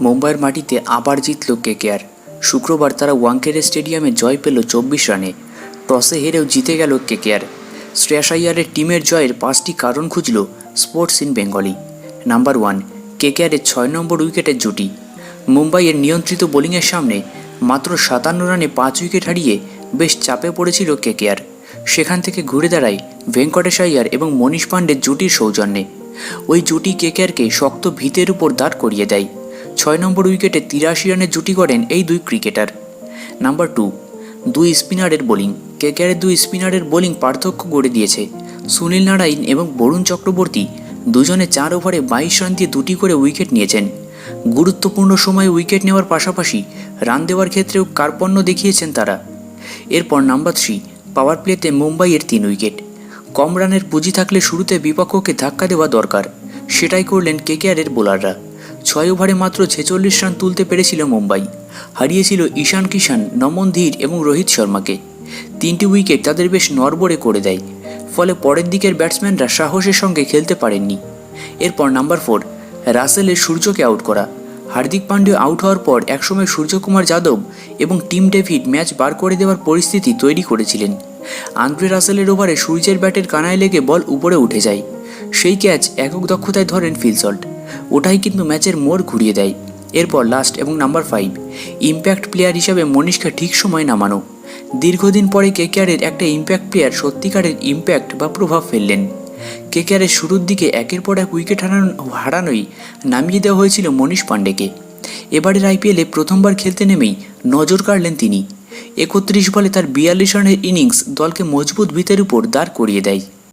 মুম্বাইয়ের মাটিতে আবার জিতল কেকেআর। শুক্রবার তারা ওয়াংকেড়ে স্টেডিয়ামে জয় পেল চব্বিশ রানে। টসে হেরেও জিতে গেল কেকেআর। শ্রেয়াস আইয়ারের টিমের জয়ের পাঁচটি কারণ খুঁজল sports in Bengali. Number one, কেকেআরের ছয় নম্বর উইকেটের জুটি। মুম্বাইয়ের নিয়ন্ত্রিত বোলিংয়ের সামনে মাত্র সাতান্ন রানে পাঁচ উইকেট হারিয়ে বেশ চাপে পড়েছিল কেকেআর। সেখান থেকে ঘুরে দাঁড়ায় ভেঙ্কটেশ আইয়ার এবং মনীষ পাণ্ডের জুটির সৌজন্যে। ওই জুটি কেকেআরকে শক্ত ভিতের উপর দাঁড় করিয়ে দেয়। ছয় নম্বর উইকেটে তিরাশি রানের জুটি করেন এই দুই ক্রিকেটার। নাম্বার টু, দুই স্পিনারের বোলিং। কেকেআরের দুই স্পিনারের বোলিং পার্থক্য গড়ে দিয়েছে। সুনীল নারায়ণ এবং বরুণ চক্রবর্তী দুজনে চার ওভারে বাইশ রান দিয়ে দুটি করে উইকেট নিয়েছেন। গুরুত্বপূর্ণ সময়ে উইকেট নেওয়ার পাশাপাশি রান দেওয়ার ক্ষেত্রেও কার্পণ্য দেখিয়েছেন তারা। এরপর নাম্বার থ্রি, পাওয়ার প্লেতে মুম্বাইয়ের তিন উইকেট। কম রানের পুঁজি থাকলে শুরুতে বিপক্ষকে ধাক্কা দেওয়া দরকার। সেটাই করলেন কেকেআরের বোলাররা। ছয় ওভারে মাত্র ছেচল্লিশ রান তুলতে পেরেছিল মুম্বাই। হারিয়েছিল ঈশান কিষান নমন ধীর এবং রোহিত শর্মাকে। তিনটি উইকেট তাদের বেশ নড়বড়ে করে দেয়। ফলে পরের দিকের ব্যাটসম্যানরা সাহসের সঙ্গে খেলতে পারেননি। এরপর নাম্বার ফোর, রাসেলের সূর্যকে আউট করা। হার্দিক পান্ডে আউট হওয়ার পর একসময় সূর্যকুমার যাদব এবং টিম ডেভিড ম্যাচ বার করে দেওয়ার পরিস্থিতি তৈরি করেছিলেন। আন্দ্রে রাসেলের ওভারে সূর্যের ব্যাটের কানায় লেগে বল উপরে উঠে যায়। সেই ক্যাচ একক দক্ষতায় ধরেন ফিলসল্ট। ওটাই কিন্তু ম্যাচের মোড় ঘুরিয়ে দেয়। এরপর লাস্ট এবং নাম্বার ফাইভ ইম্প্যাক্ট প্লেয়ার হিসাবে মনীষকে ঠিক সময় নামানো। দীর্ঘদিন পরে কেকেআরের একটা ইম্প্যাক্ট প্লেয়ার সত্যিকারের ইম্প্যাক্ট বা প্রভাব ফেললেন। কেকেআরের শুরুর দিকে একের পর এক উইকেট হারানো হারানোই নামিয়ে দেওয়া হয়েছিল মনীষ পাণ্ডেকে। এবারের আইপিএলে প্রথমবার খেলতে নেমেই নজর কাড়লেন তিনি। একত্রিশ বলে তার বিয়াল্লিশ রানের ইনিংস দলকে মজবুত ভিতের উপর দাঁড় করিয়ে দেয়।